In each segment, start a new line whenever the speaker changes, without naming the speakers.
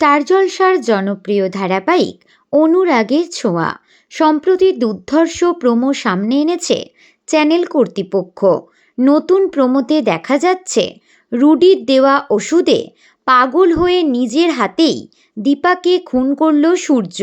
Star জলসার জনপ্রিয় ধারাবাহিক অনুরাগের ছোঁয়া। সম্প্রতি দুর্ধর্ষ প্রোমো সামনে এনেছে চ্যানেল কর্তৃপক্ষ। নতুন প্রোমোতে দেখা যাচ্ছে, রুডির দেওয়া ওষুধে পাগল হয়ে নিজের হাতেই দীপাকে খুন করল সূর্য।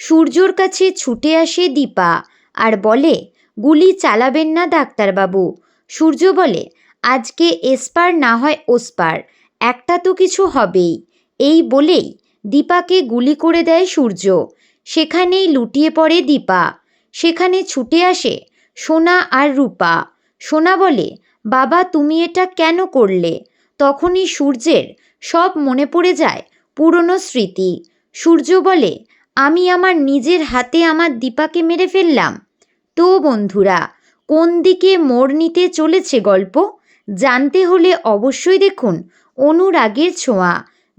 সূর্যর কাছে ছুটে আসে দীপা আর বলে, গুলি চালাবেন না ডাক্তারবাবু। সূর্য বলে, আজকে এসপার না হয় ওসপার, একটা তো কিছু হবেই। এই বলেই দীপাকে গুলি করে দেয় সূর্য। সেখানেই লুটিয়ে পড়ে দীপা। সেখানে ছুটে আসে সোনা আর রূপা। সোনা বলে, বাবা, তুমি এটা কেন করলে? তখনই সূর্যের সব মনে পড়ে যায় পুরনো স্মৃতি। সূর্য বলে, আমি আমার নিজের হাতে আমার দীপাকে মেরে ফেললাম। তো বন্ধুরা, কোন দিকে মোড় নিতে চলেছে গল্প? জানতে হলে অবশ্যই দেখুন অনুরাগের ছোঁয়া।